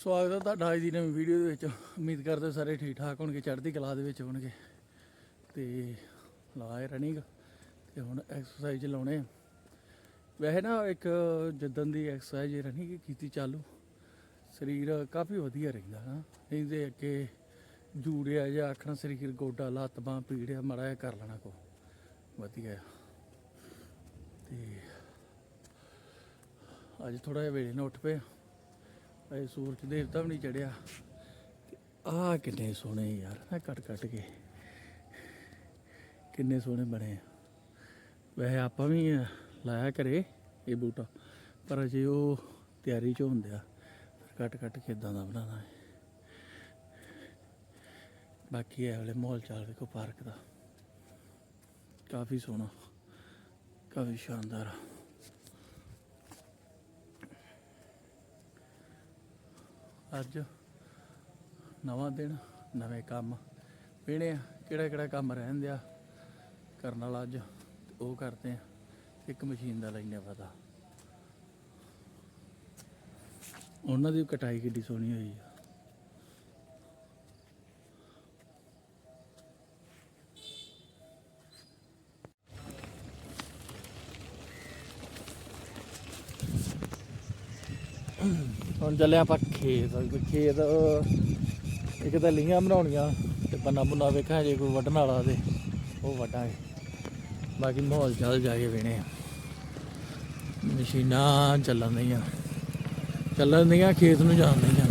ਸਵਾਗਤ ਹੈ ਤੁਹਾਡਾ ਅੱਜ ਦੀ ਨਵੀਂ ਵੀਡੀਓ ਦੇ ਵਿੱਚ। ਉਮੀਦ ਕਰਦੇ ਹਾਂ ਸਾਰੇ ਠੀਕ ਠਾਕ ਹੋਣਗੇ, ਚੜ੍ਹਦੀ ਕਲਾ ਦੇ ਵਿੱਚ ਹੋਣਗੇ। ਤੇ ਲਾਏ ਰਨਿੰਗ ਤੇ ਹੁਣ ਐਕਸਰਸਾਈਜ਼ ਲਾਉਣੇ ਵੈਸੇ ਨਾ ਇੱਕ ਜਿੱਦਣ ਦੀ ਐਕਸਰਸਾਈਜ਼ ਰਨਿੰਗ ਕੀਤੀ ਚਾਲੂ, ਸਰੀਰ ਕਾਫੀ ਵਧੀਆ ਰਹਿੰਦਾ ਨਾ। ਨਹੀਂ ਤੇ ਅੱਗੇ ਜੂੜਿਆ ਜਾਂ ਆਖਣਾ ਸਰੀਰ, ਗੋਡਾ, ਲੱਤ ਬਾਂਹ ਪੀੜਿਆ ਮੜਾ ਜਿਹਾ ਕਰ ਲੈਣਾ ਕੋ ਵਧੀਆ। ਆ। ਤੇ ਅੱਜ ਥੋੜਾ ਜਿਹਾ ਵੇਲੇ ਨਾਲ ਉੱਠ ਪਏ ਅਜੇ ਸੂਰਜ ਦੇਵਤਾ ਵੀ ਨਹੀਂ ਚੜਿਆ। ਆ ਕਿੰਨੇ ਸੋਹਣੇ ਯਾਰ ਮੈਂ ਕੱਟ ਕੱਟ ਕੇ। ਕਿੰਨੇ ਸੋਹਣੇ ਬਣੇ ਵੈਸੇ ਆਪਾਂ ਵੀ ਲਾਇਆ ਕਰੇ ਇਹ ਬੂਟਾ, ਪਰ ਅਜੇ ਉਹ ਤਿਆਰੀ ਚ ਹੁੰਦੇ ਫਿਰ ਕੱਟ ਕੱਟ ਕੇ ਇਦਾਂ ਦਾ ਬਣਾਉਣਾ ਹੈ ਬਾਕੀ ਇਹ ਵਾਲੇ ਮਾਹੌਲ ਚਾਲ ਵੇਖੋ ਪਾਰਕ ਦਾ। ਕਾਫੀ ਸੋਹਣਾ, ਕਾਫੀ ਸ਼ਾਨਦਾਰ ਅੱਜ ਨਵਾਂ ਦਿਨ, ਨਵੇਂ ਕੰਮ। ਪੀਣੇ ਆ ਕਿਹੜਾ ਕਿਹੜਾ ਕੰਮ ਰਹਿੰਦੇ ਆ। ਕਰਨ ਵਾਲਾ ਅੱਜ ਉਹ ਕਰਦੇ ਆ ਇੱਕ ਮਸ਼ੀਨ ਦਾ ਲੈਣੇ ਪਤਾ। ਉਹਨਾਂ ਦੀ ਕਟਾਈ ਕਿੱਡੀ ਸੋਹਣੀ ਹੋਈ ਆ। ਚੱਲੇ ਆਪਾਂ ਖੇਤ ਖੇਤ ਇੱਕ ਤਾਂ ਲੀਆਂ ਬਣਾਉਣੀਆਂ ਤੇ ਬੰਨਾ ਬੁਨਾ ਵੇਖਾਂ ਜੇ ਕੋਈ ਵੱਢਣ ਵਾਲਾ ਤੇ, ਉਹ ਵੱਢਾਂਗੇ। ਬਾਕੀ ਮਾਹੌਲ ਚੱਲ ਜਾ ਕੇ ਵੇਣੇ ਆ ਮਸ਼ੀਨਾਂ ਚੱਲਣ ਦੀਆਂ ਚੱਲਣ ਦੀਆਂ, ਖੇਤ ਨੂੰ ਜਾਣ ਦੀਆਂ।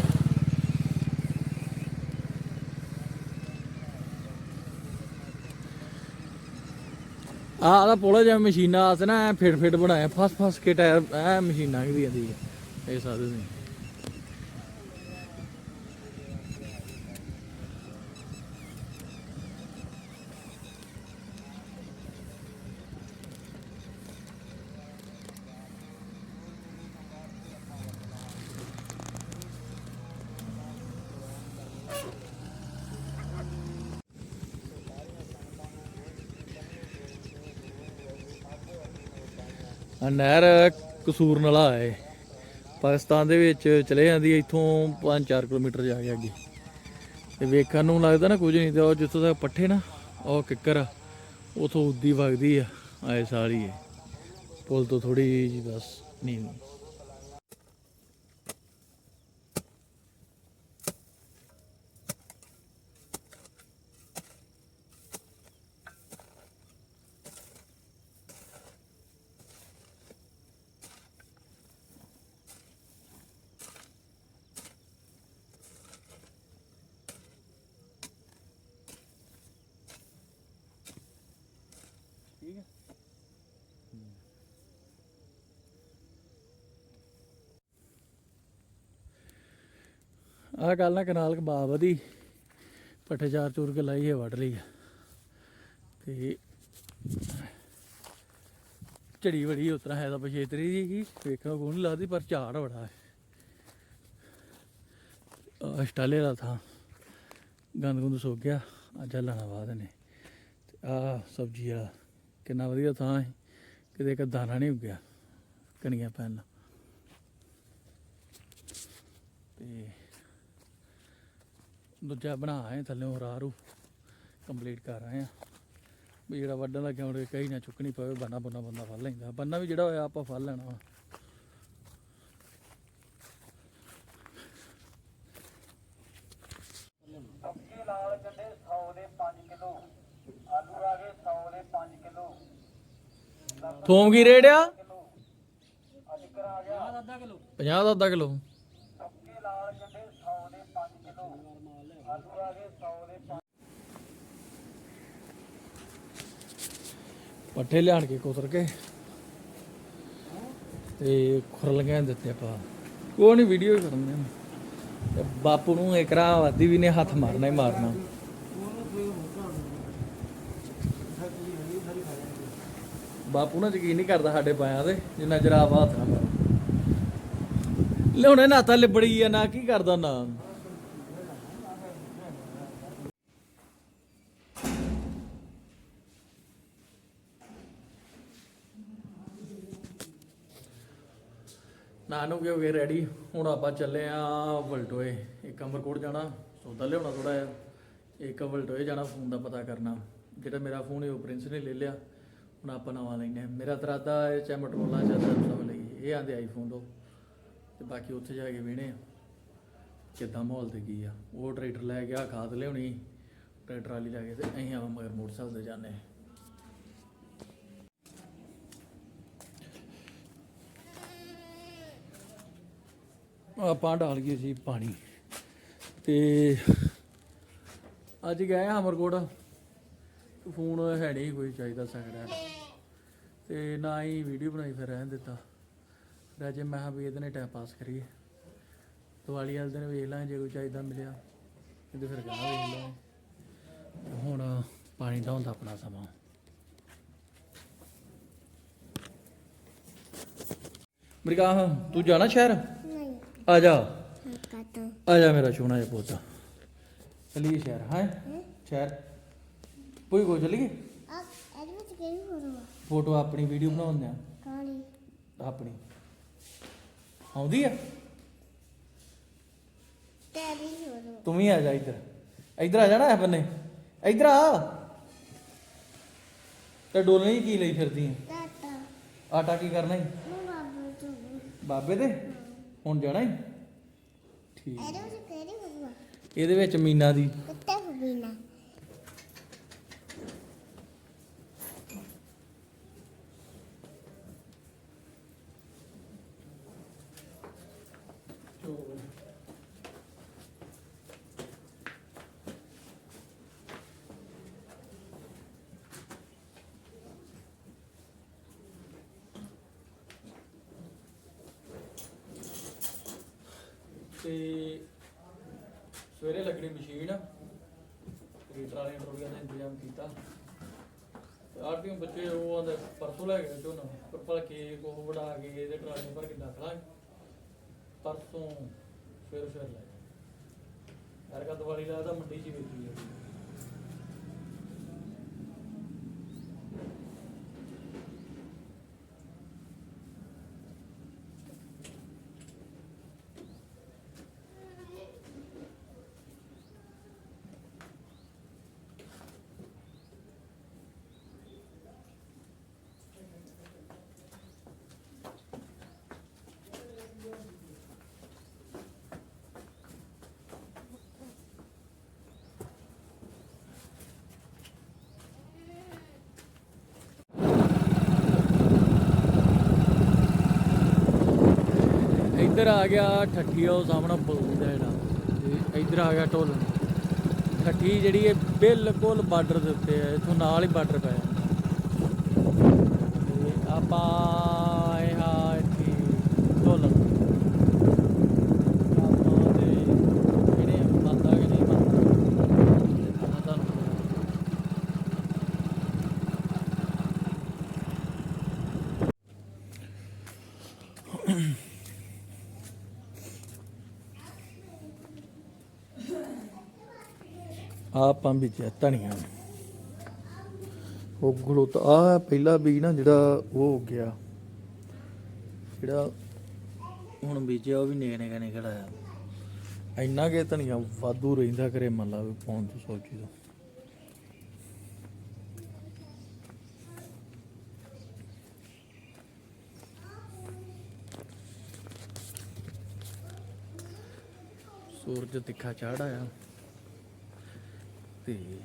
ਆਹ ਦਾ ਪੋਲਾ ਜਿਹਾ ਮਸ਼ੀਨਾਂ ਆਸ ਨਾ, ਐ ਫਿਟ ਫਿਟ ਬਣਾਇਆ ਫਸ ਫਸ ਕੇ ਟਾਇਰ, ਐ ਮਸ਼ੀਨਾਂ ਕੀ ਦੀਆਂ ਦੀ ਇਹ ਸਾਧੂ ਨੇ ਆ ਨਹਿਰ ਕਸੂਰ ਨਾਲਾ ਹੈ। ਪਾਕਿਸਤਾਨ ਦੇ ਵਿੱਚ ਚਲੇ ਜਾਂਦੀ ਹੈ ਇੱਥੋਂ 5-4 ਕਿਲੋਮੀਟਰ ਜਾ ਕੇ ਅੱਗੇ। ਤੇ ਵੇਖਣ ਨੂੰ ਲੱਗਦਾ ਨਾ ਕੁਝ ਨਹੀਂ ਤੇ ਉਹ ਜਿੱਥੋਂ ਤੱਕ ਪੱਠੇ ਨਾ ਉਹ ਕਿੱਕਰ ਆ, ਉਥੋਂ ਉੱਦੀ ਵਗਦੀ ਆ ਆਏ ਸਾਰੀ ਹੈ ਪੁਲ ਤੋਂ ਥੋੜੀ ਜੀ ਬਸ ਨਹੀਂ ਆਹ ਗੱਲ ਨਾ ਕਨਾਲ ਕਬਾ ਵਧੀ ਪੱਠੇ ਚਾਰ ਚੂਰ ਕੇ ਲਾਈ ਹੈ, ਵੱਢ ਲਈ ਆ। ਤੇ ਝੜੀ ਬੜੀ ਉਤਰਾ ਹੈ ਤਾਂ ਪਛੇਤਰੀ ਜੀ ਕੀ ਵੇਖਣ ਨੂੰ ਨਹੀਂ ਲੱਗਦੀ ਪਰ ਝਾੜ ਬੜਾ ਹੈ। ਆਹ ਸਟਾਲੇ ਦਾ ਥਾਂ, ਗੰਦ ਗੁੰਦ ਸੁੱਕ ਗਿਆ ਅੱਜ ਲਾਣਾ ਬਾਅਦ ਨੇ ਤੇ ਆ ਸਬਜ਼ੀ ਆ ਕਿੰਨਾ ਵਧੀਆ ਥਾਂ ਹੈ, ਕਿਤੇ ਇੱਕ ਦਾਣਾ ਨਹੀਂ ਉੱਗਿਆ, ਕਣੀਆਂ ਪੈਣ ਤੇ ਦੂਜਾ ਬਣਾ ਆਏ ਥੱਲੇ ਰਾਰੂ ਕੰਪਲੀਟ ਕਰ ਆਏ ਆ। ਵੀ ਜਿਹੜਾ ਵੱਢਣ ਦਾ ਕਿਉਂ ਕਈ ਨਾ ਚੁੱਕਣੀ ਪਵੇ ਬੰਨਾ ਬੰਨਾ ਬੰਦਾ ਫੜ ਲੈਂਦਾ। ਬੰਨਾ ਵੀ ਜਿਹੜਾ ਹੋਇਆ ਆਪਾਂ ਫੜ ਲੈਣਾ ਵਾ। ਸਬਜ਼ੀ ਲਾਲ ਗੰਡੇ 100 ਦੇ 5 ਕਿਲੋ ਆਲੂ ਆ ਗਏ 100 ਦੇ 5 ਕਿਲੋ ਥੋਮ ਕੀ ਰੇਟ ਆ? ਅਜਕਰ ਆ ਗਿਆ 50 ਦਾ ਅੱਧਾ ਕਿਲੋ ਲਾਲ ਗੰਡੇ 100 ਦੇ 5 ਕਿਲੋ ਆਲੂ ਆ ਗਏ 100 ਦੇ 5 ਪੱਠੇ ਲਿਆਣ ਕੇ ਕੁਤਰ ਕੇ ਤੇ ਖੁਰਲੀਆਂ ਦਿੱਤੇ ਆਪਾਂ। ਕੋਈ ਨਹੀਂ ਵੀਡੀਓ ਹੀ ਕਰਨੇ ਤੇ ਬਾਪੂ ਨੂੰ ਇਕਰਾ ਵਾਦੀ ਵੀ ਨੇ, ਹੱਥ ਮਾਰਨਾ ਹੀ ਮਾਰਨਾ। ਬਾਪੂ ਨਾ ਯਕੀਨ ਨਹੀਂ ਕਰਦਾ ਸਾਡੇ ਪਾਇਆ ਤੇ, ਜਿੰਨਾ ਚਿਰ ਆਪ ਹੱਥ ਨਾ ਲਿਆਉਣੇ ਨਾ ਤਾਂ ਲਿਬੜੀ ਆ, ਨਾ ਕੀ ਕਰਦਾ ਨਾ। ਨਾਨੂ ਕੇ ਹੋ ਗਏ ਰੈਡੀ ਹੁਣ ਆਪਾਂ ਚੱਲੇ ਆ ਵਲਟੋਏ। ਇੱਕ ਅਮਰਕੋਟ ਜਾਣਾ, ਸੌਦਾ ਲਿਆਉਣਾ ਥੋੜਾ ਜਿਹਾ। ਇੱਕ ਵਲਟੋਏ ਜਾਣਾ ਫੋਨ ਦਾ ਪਤਾ ਕਰਨਾ। ਜਿਹੜਾ ਮੇਰਾ ਫੋਨ ਹੈ, ਉਹ ਪ੍ਰਿੰਸ ਨੇ ਲੈ ਲਿਆ। ਹੁਣ ਆਪਾਂ ਨਵਾਂ ਲੈਣਾ ਮੇਰਾ ਤਰਾਦਾ ਹੈ, ਚਾਹੇ ਮਟਰੋਲਾ ਜਾਂ ਸੈਮਸੰਗ ਲਈ। ਇਹ ਆਂਦੇ ਆਈਫੋਨ ਦੋ ਤੇ ਬਾਕੀ ਉੱਥੇ ਜਾ ਕੇ ਵੇਣੇ ਕਿੱਦਾਂ ਮਾਹੌਲ ਤੇ ਕੀ ਆ। ਉਹ ਟਰੈਕਟਰ ਲੈ ਗਿਆ ਖਾਦ ਲਿਆਉਣੀ। ਟਰੈਕਟਰ ਵਾਲੀ ਲੈ ਕੇ ਤੇ ਅਸੀਂ ਆਵਾਂ ਮਗਰ ਮੋਟਰਸਾਈਕਲ ਤੇ ਜਾਂਦੇ ਆਪਾਂ ਡਾਲ ਗਏ ਸੀ ਪਾਣੀ। ਤੇ ਅੱਜ ਗਏ ਆ ਅਮਰਕੋਟ ਫੋਨ ਹੈ ਨਹੀਂ ਕੋਈ ਚਾਹੀਦਾ ਸੈਕਿੰਡ ਹੈਂਡ ਤੇ ਨਾ ਹੀ ਵੀਡੀਓ ਬਣਾਈ ਫਿਰ ਰਹਿਣ ਦਿੱਤਾ। ਫਿਰ ਅੱਜ ਮੈਂ ਕਿਹਾ ਵੀ ਇਹਦੇ ਨੇ ਟਾਈਮ ਪਾਸ ਕਰੀਏ। ਦੀਵਾਲੀ ਵਾਲੇ ਦਿਨ ਵੇਖ ਲਾਂ ਜੇ ਕੋਈ ਚਾਹੀਦਾ ਮਿਲਿਆ। ਇਹਦੇ ਫਿਰ ਗਾਹ ਵੇਖ ਲਾਂਗੇ। ਹੁਣ ਪਾਣੀ ਦਾ ਹੁੰਦਾ ਆਪਣਾ ਸਮਾਂ। ਮਰਗਾ ਤੂੰ ਜਾਣਾ ਸ਼ਹਿਰ? ਆ ਜਾ। ਕਾਟੋ ਆ ਜਾ ਮੇਰਾ ਸੋਹਣਾ ਜਿਹਾ ਪੋਤਾ। ਚਲੀਏ ਸ਼ਹਿਰ ਹਾਂ? ਸ਼ਹਿਰ। ਕੋਈ ਕੋ ਚਲੀਏ? ਆ ਇਹਦੇ ਵਿੱਚ ਕਿਹੜੀ ਫੋਟੋ ਆ? ਫੋਟੋ ਆਪਣੀ ਵੀਡੀਓ ਬਣਾਉਂਦੇ ਆ। ਕਾਲੀ ਆਪਣੀ। ਆਉਂਦੀ ਆ? ਤੇਰੀ ਫੋਟੋ ਤੂੰ ਵੀ ਆ ਜਾ ਇੱਧਰ। ਇੱਧਰ ਆ ਜਾਣਾ ਹੈ ਬੰਨੇ? ਇੱਧਰ ਆ। ਤੇ ਡੋਲਣੀ ਕੀ ਲਈ ਫਿਰਦੀ ਆ? ਟਾਟਾ। ਆਟਾ ਕੀ ਕਰਨਾ ਈ? ਨੂੰ ਬਾਬੂ ਤੂੰ। ਬਾਬੇ ਦੇ? ਹੁਣ ਜਾਣਾ ਈ? ਠੀਕ। ਇਹਦੇ ਵਿੱਚ ਕਿਹੜੀ ਫੋਟੋ ਆ ਇਹਦੇ ਵਿੱਚ ਮੀਨਾ ਦੀ। ਕੁੱਤੇ ਫਬੀਨਾ ਤੇ ਸਵੇਰੇ ਲੱਗਣੀ ਮਸ਼ੀਨ। ਰੀਟਰ ਵਾਲੇ ਇੰਟਰਵਿਊ ਦਾ ਇੰਤਜ਼ਾਮ ਕੀਤਾ। ਤੇ ਆਰਟੀਓ ਬੱਚੇ ਉਹ ਆਂਦੇ, ਪਰਸੋਂ ਲੈ ਗਏ ਝੋਨਾ ਪਰ ਭਲ ਕੇ ਕੋ ਵੜਾ ਕੇ ਇਹਦੇ ਟਰਾਲੇ ਭਰ ਕੇ ਰੱਖ ਲਾਂਗੇ ਪਰਸੋਂ ਫਿਰ ਫਿਰ ਲੈ ਯਾਰ ਕਾ ਦੀਵਾਲੀ ਦਾ ਤਾਂ ਮੰਡੀ 'ਚ ਵੇਚੀ ਜਾਂਦੀ ਹੈ। ਇੱਧਰ ਆ ਗਿਆ, ਠੱਠੀ ਉਹ ਸਾਹਮਣਾ ਬਲੂਦਾ ਜਿਹੜਾ। ਤੇ ਇੱਧਰ ਆ ਗਿਆ ਢੋਲ ਠੱਠੀ ਜਿਹੜੀ ਹੈ ਬਿਲਕੁਲ ਬਾਰਡਰ ਦੇ ਉੱਤੇ ਹੈ, ਇਥੋਂ ਨਾਲ ਹੀ ਬਾਰਡਰ ਪਿਆ ਤੇ ਆਪਾਂ ਆਏ ਹਾਂ ਇੱਥੇ ਢੋਲ ਆਪਾਂ ਤੇ ਜਿਹੜੇ ਬੰਦਾ ਕਿ ਨਹੀਂ ਬੰਦਾ ਤੁਹਾਨੂੰ ਆਪਾਂ ਬੀਜਿਆ ਧਨੀਆ ਉਹ ਗਲੋਤ ਆ ਪਹਿਲਾ ਬੀਜ ਨਾ ਜਿਹੜਾ ਉਹ ਹੋ ਗਿਆ। ਜਿਹੜਾ ਹੁਣ ਬੀਜਿਆ ਉਹ ਵੀ ਨੇਕ ਨੇਕ ਨਿਕਲ ਆਇਆ ਇੰਨਾ ਕਿ ਧਨੀਆ ਵਾਧੂ ਰਹਿੰਦਾ ਕਰੇ ਮੰਨ ਲਾ ਵੀ ਪਾਉਣ ਤੋਂ ਸੋਚੀ ਤੋਂ। ਸੂਰਜ ਤਿੱਖਾ ਚੜ੍ਹ ਆਇਆ। ਤੇ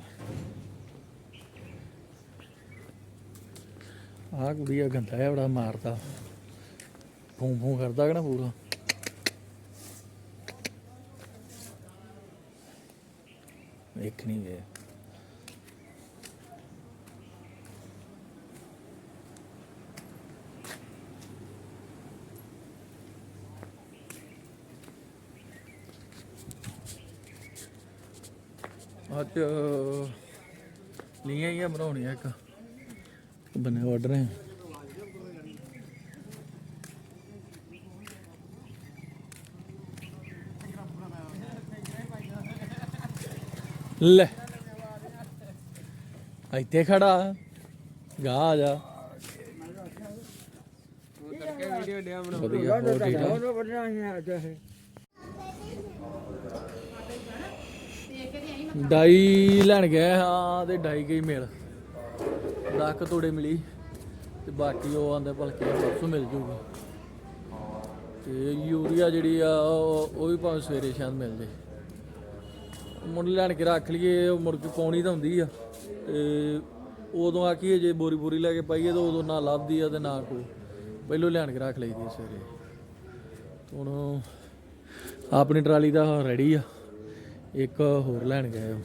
ਆ ਕੁੜੀ ਗੰਦਾ ਹੈ ਬੜਾ ਮਾਰਦਾ। ਫੂੰ ਫੂੰ ਕਰਦਾ ਕਿ ਨਾ ਪੂਰਾ। ਇੱਕ ਨਹੀਂ ਵੇ ਅੱਜ ਲੀਆਂ ਹੀ ਬਣਾਉਣੀਆਂ ਇੱਕ। ਬੰਨੇ ਆਰਡਰ ਹੈ ਲੈ। ਇੱਥੇ ਖੜਾ। ਗਾ ਆ ਜਾ। ਵਧੀਆ ਹੋਰ ਠੀਕ ਠਾਕ ਡਾਈ ਲੈਣ ਗਏ ਹਾਂ, ਤੇ ਡਾਈ ਗਈ ਮਿਲ। ਲੱਖ ਤੋੜੇ ਮਿਲੀ, ਤੇ ਬਾਕੀ ਉਹ ਆਂਦੇ ਭਲਕੇ ਪਰਸੋਂ ਮਿਲ ਜੂਗੀ। ਤੇ ਯੂਰੀਆ ਜਿਹੜੀ ਆ, ਉਹ ਉਹ ਵੀ ਭਾਵੇਂ ਸਵੇਰੇ ਸ਼ਾਇਦ ਮਿਲ ਜੇ। ਮੁੜ ਲੈਣ ਕੇ ਰੱਖ ਲਈਏ, ਉਹ ਮੁੜ ਕੇ ਪਾਉਣੀ ਤਾਂ ਹੁੰਦੀ ਆ। ਤੇ ਉਦੋਂ ਆਖੀਏ ਜੇ ਬੋਰੀ ਬੋਰੀ ਲੈ ਕੇ ਪਾਈਏ, ਤਾਂ ਉਦੋਂ ਨਾ ਲੱਭਦੀ ਆ ਤੇ ਨਾ ਕੋਈ। ਪਹਿਲੋਂ ਲੈਣ ਕੇ ਰੱਖ ਲਈਦੀ ਸਵੇਰੇ। ਹੁਣ ਆਪਣੀ ਟਰਾਲੀ ਦਾ ਰੈਡੀ ਆ। ਇੱਕ ਹੋਰ ਲੈਣ ਗਏ ਉਹ